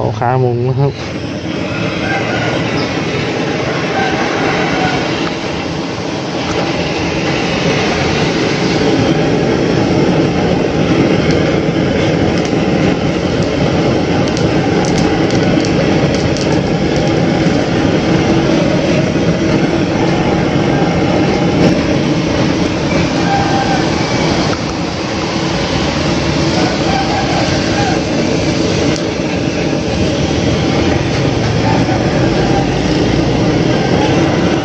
าขามุงนะครับ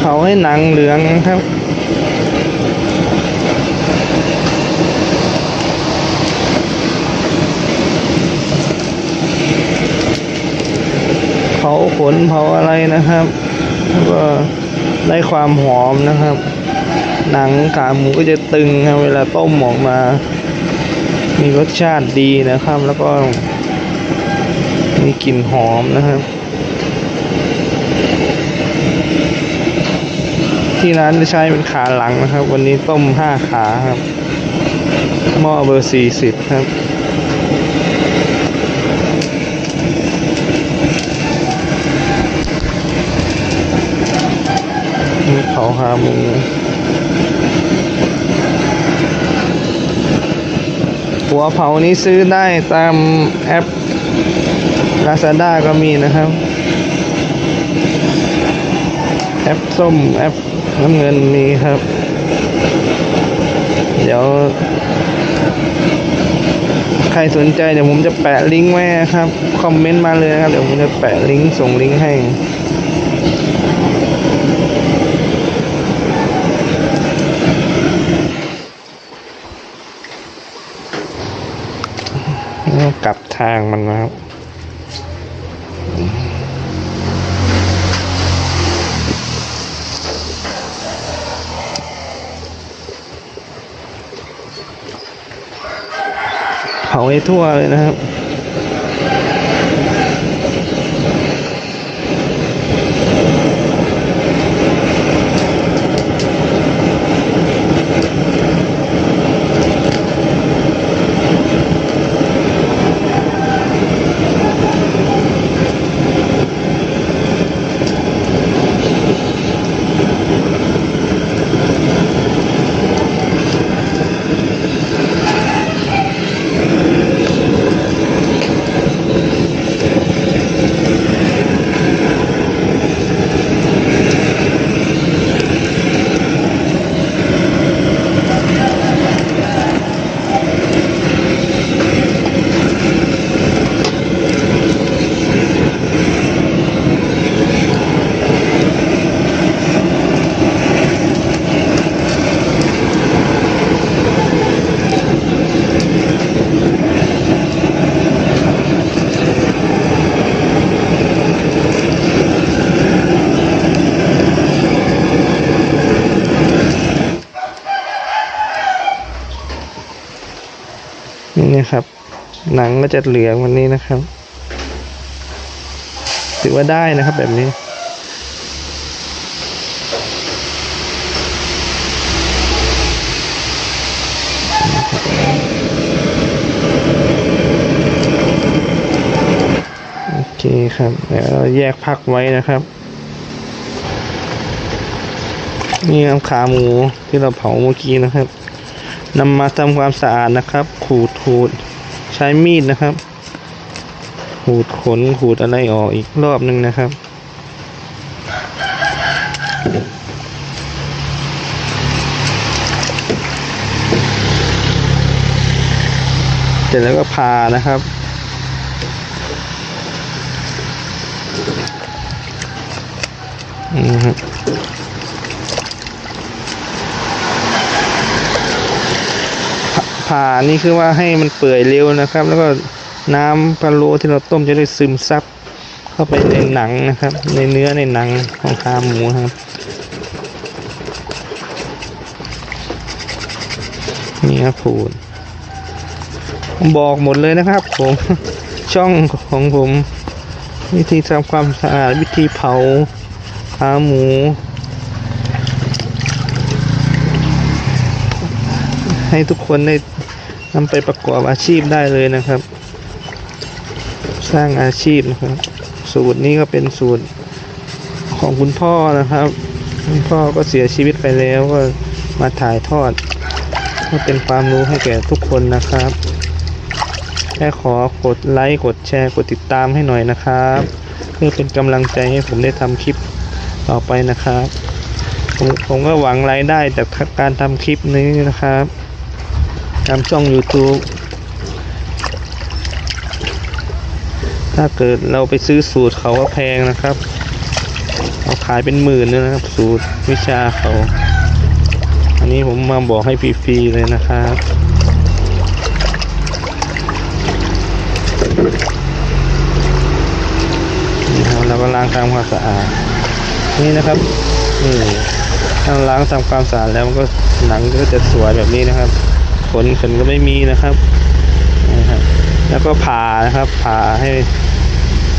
เผ สังเหลืองครับ เผาขนเผาอะไรนะครับ ก็ได้ความหอมนะครับ หนังขาหมูก็จะตึงครับเวลาต้มออกมา มีรสชาติดีนะครับ แล้วก็มีกลิ่นหอมนะครับ ที่ร้านจะใช้เป็นขาหลังนะครับ วันนี้ต้มห้าขาครับ หม้อเบอร์สี่สิบครับนี่เผาขามูหัวเผานี้ซื้อได้ตามแอป Lazada ก็มีนะครับ แอปส้ม แอป น้ำเงินมีครับ เดี๋ยว ใครสนใจเดี๋ยวผมจะแปะลิงก์ไว้ครับ คอมเมนต์มาเลยนะครับ เดี๋ยวผมจะแปะลิงก์ส่งลิงก์ให้ แล้วกลับทางมันนะครับ เผาให้ ทั่วเลยนะครับ หนังก็จะเหลืองวันนี้นะครับ ถือว่าได้นะครับแบบนี้ โอเคครับเดี๋ยวเราแยกพักไว้นะครับ นี่ครับขาหมูที่เราเผาเมื่อกี้นะครับนำมาทำความสะอาดนะครับ ขูดขูด ใช้มีดนะครับ ขูดขนขูดอะไรออกอีกรอบหนึ่งนะครับ เสร็จแล้วก็พานะครับนี่ครับ ผ่านี่คือว่าให้มันเปื่อยเร็วนะครับ แล้วก็น้ำพะโล้ที่เราต้มจะได้ซึมซับเข้าไปในหนังนะครับ ในเนื้อในหนังของขาหมูครับ นี่ครับผูดบอกหมดเลยนะครับ ผมช่องของผม วิธีทำความสะอาดวิธีเผาขาหมูให้ทุกคนได้ นำไปประกอบอาชีพได้เลยนะครับ สร้างอาชีพนะครับ สูตรนี้ก็เป็นสูตรของคุณพ่อนะครับคุณพ่อก็เสียชีวิตไปแล้วก็มาถ่ายทอดให้เป็นความรู้ให้แก่ทุกคนนะครับแค่ขอกดไลค์กดแชร์กดติดตามให้หน่อยนะครับ เพื่อเป็นกำลังใจให้ผมได้ทำคลิปต่อไปนะครับ ผมผมก็หวังรายได้จากการทำคลิปนี้นะครับ ทำช่อง YouTube ถ้าเกิดเราไปซื้อสูตรเขาก็แพงนะครับเขาขายเป็นหมื่นเลยนะครับ สูตรวิชาเขา อันนี้ผมมาบอกให้ฟรีๆเลยนะครับนี่ครับเราก็ล้างทำความสะอาด นี่นะครับนี่ถ้าล้างทำความสะอาดแล้วมันก็หนังก็จะสวยแบบนี้นะครับ นขนก็ไม่มีนะครับนี่ครับ แล้วก็ผ่านะครับผ่าให้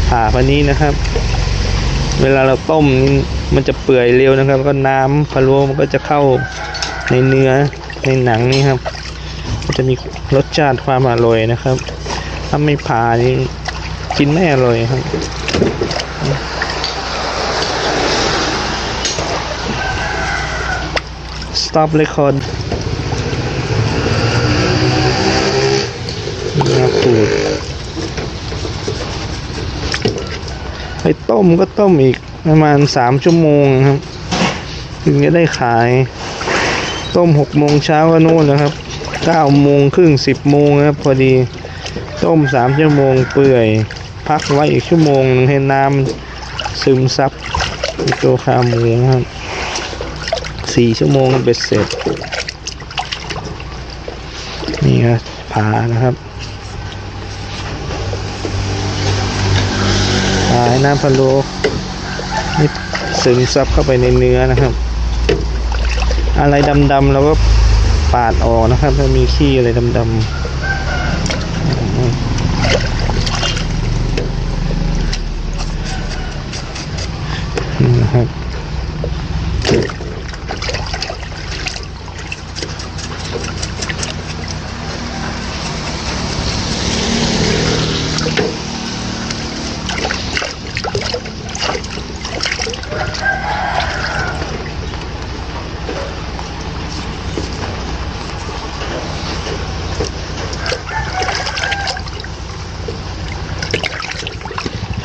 ผ่าพันนี้นะครับ เวลาเราต้มมันจะเปื่อยเร็วนะครับ ก็น้ำพะโล้มันก็จะเข้าในเนื้อในหนังนี่ครับมันจะมีรสชาติความอร่อยนะครับ ถ้าไม่ผ่านี่กินไม่อร่อยครับ stop record นี่ครับ สูตรไปต้มก็ต้มอีกประมาณสามชั่วโมงครับ ถึงจะได้ขาย ต้มหกโมงเช้าก็นู่นนะครับเก้าโมงครึ่งสิบโมงครับ พอดีต้มสามชั่วโมงเปื่อย พักไว้อีกชั่วโมงหนึงให้น้ำซึมซับตัวขาหมูครับสี่ชั่วโมงเบ็ดเสร็จ นี่ครับผานะครับผาให้ น้ำพะโล้นี่ซึมซับเข้าไปในเนื้อนะครับ อะไรดำๆเราก็ปาดออกนะครับ ถ้ามีขี้อะไรดำๆนี่นะครับ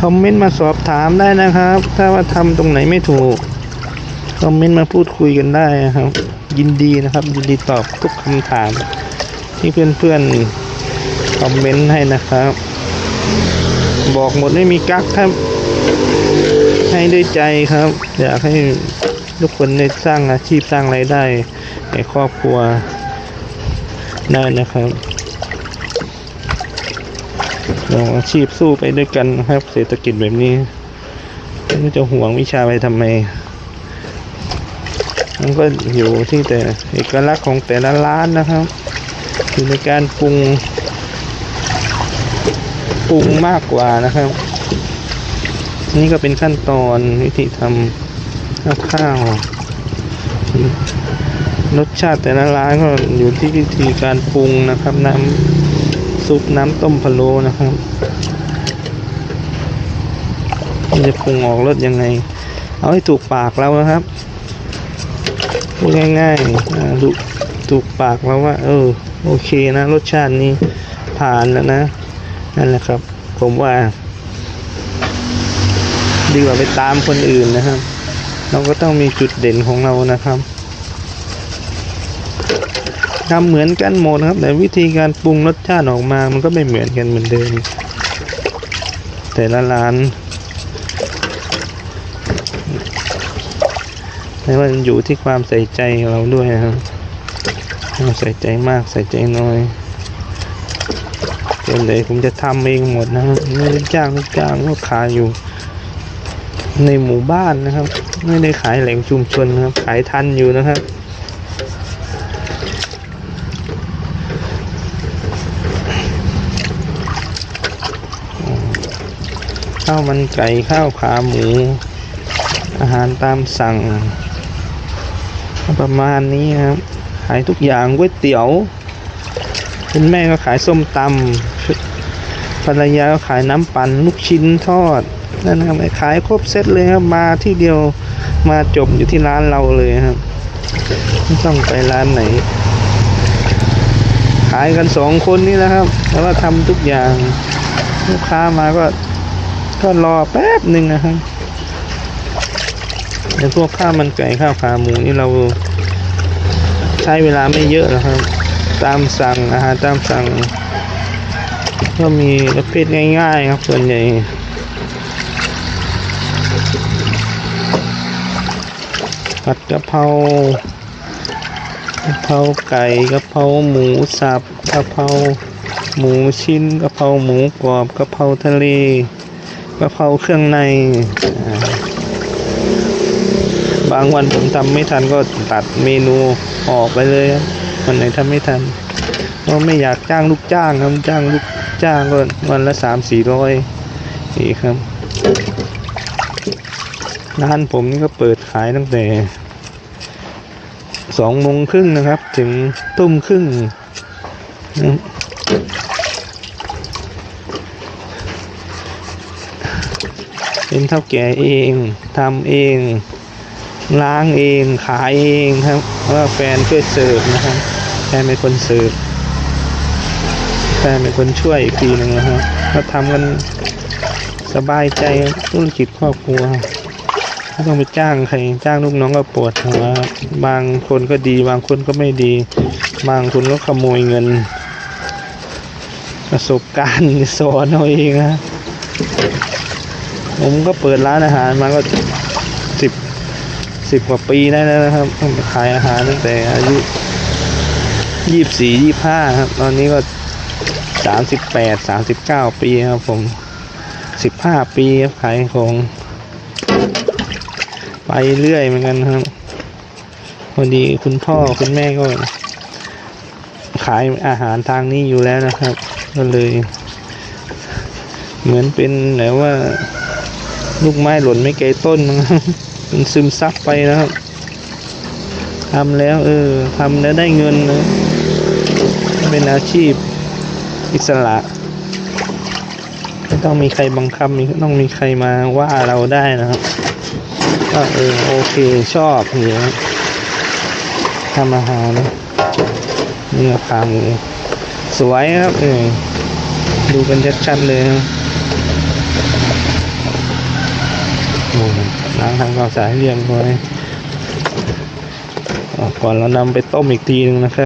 คอมเมนต์มาสอบถามได้นะครับ ถ้าว่าทำตรงไหนไม่ถูก คอมเมนต์มาพูดคุยกันได้นะครับ ยินดีนะครับ ยินดีตอบทุกคำถาม ที่เพื่อนๆคอมเมนต์ให้นะครับ บอกหมดไม่มีกักครับ ให้ด้วยใจครับ อยากให้ทุกคนได้สร้างอาชีพสร้างรายได้ในครอบครัวได้นะครับ ลองอาชีพสู้ไปด้วยกันนะครับ เศรษฐกิจแบบนี้ไม่จะห่วงวิชาไปทำไม มันก็อยู่ที่แต่เอกลักษณ์ของแต่ละร้านนะครับอยู่ในการปรุงปรุงมากกว่านะครับ นี่ก็เป็นขั้นตอนวิธีทำข้าวรสชาติแต่ละร้านก็อยู่ที่วิธีการปรุงนะครับน้ำ ซุปน้ำต้มพะโล้นะครับมันจะปรุงออกรสยังไง เอาให้ถูกปากเรานะครับพูดง่ายๆถูกถูกปากเราว่า เออ โอเคนะ รสชาตินี้ผ่านแล้วนะ นั่นแหละครับ ผมว่า ดีกว่าไปตามคนอื่นนะครับ เราก็ต้องมีจุดเด่นของเรานะครับ ทำเหมือนกันหมดนะครับ แต่วิธีการปรุงรสชาติออกมา มันก็ไม่เหมือนกันเหมือนเดิม แต่ละร้านแต่ว่ามันอยู่ที่ความใส่ใจเราด้วยครับเราใส่ใจมากใส่ใจน้อยส่วนใหญ่ผมจะทำเองหมดนะครับไม่ได้จ้างลูกจ้างก็ขายอยู่ ในหมู่บ้านนะครับ ไม่ได้ขายแหล่งชุมชนนะครับ ขายทันอยู่นะครับ ข้าวมันไก่ข้าวขาหมู อาหารตามสั่ง ประมาณนี้ครับ ขายทุกอย่างก๋วยเตี๋ยว คุณแม่ก็ขายส้มตำภรรยาก็ขายน้ำปั่นลูกชิ้นทอดนั่นครับขายครบเซตเลยครับ มาที่เดียวมาจบอยู่ที่ร้านเราเลยครับไม่ต้องไปร้านไหน ขายกันสองคนนี่นะครับ แล้วก็ทำทุกอย่าง ลูกค้ามาก็ ก็รอแป๊บหนึ่งนะครับในพวกข้าวมันไก่ข้าวขาหมูนี่เราใช้เวลาไม่เยอะนะครับ ตามสั่งอาหารตามสั่ง ก็มีประเภทง่าย ๆ ครับส่วนใหญ่ผัดกะเพรากะเพราไก่กะเพราหมูสับกะเพราหมูชิ้นกะเพราหมูกรอบกะเพราทะเล กะเพราเครื่องใน บางวันผมทำไม่ทันก็ตัดเมนูออกไปเลยวันไหนทำไม่ทันก็ไม่อยากจ้างลูกจ้างครับจ้างลูกจ้างก็วันละสามสี่ร้อยนี่ครับร้านผมนี่ก็เปิดขายตั้งแต่สองโมงครึ่งนะครับ ถึงทุ่มครึ่งนะครับ เป็นเท่าแก่เองทำเอง ล้างเองขายเองครับวก็แฟนช่วยเสิร์ฟนะครับแฟนเป็นคนเสิร์ฟแฟนเป็นคนช่วยอีกทีหนึ่งนะครับก็ทำกันสบายใจธุรกิจครอบครัวไม่ต้องไปจ้างใครจ้างลูกน้องก็ปวดหัวบางคนก็ดี บางคนก็ไม่ดี บางคนก็ขโมยเงิน ประสบการณ์สอนเอาเองนะ ผมก็เปิดร้านอาหารมาก็สิบสิบกว่าปีได้แล้วนะครับ ขายอาหารตั้งแต่อายุยี่สี่ยี่ห้าครับ ตอนนี้ก็สามสิบแปดสามสิบเก้าปีครับ ผมสิบห้าปีครับขายของไปเรื่อยเหมือนกันครับพอดีคุณพ่อคุณแม่ก็ ขายอาหารทางนี้อยู่แล้วนะครับ ก็เลย เหมือนเป็นแบบว่า ลูกไม้หล่นไม่ไกลต้นนะครันซึมซับไปนะครับทำแล้ว เออทำแล้วได้เงินนะเป็นอาชีพอิสระไม่ต้องมีใครบังคับม่ต้องมีใครมาว่าเราได้นะครับก็เออโอเคชอบอย่างเงี้ยทำอาหารเนื้อขาหมูสวยครับเออดูกันชัดๆเลยนะ ล้างทำความสะอาดให้เรียบร้อยก่อนเรานำไปต้มอีกทีนึงนะครับ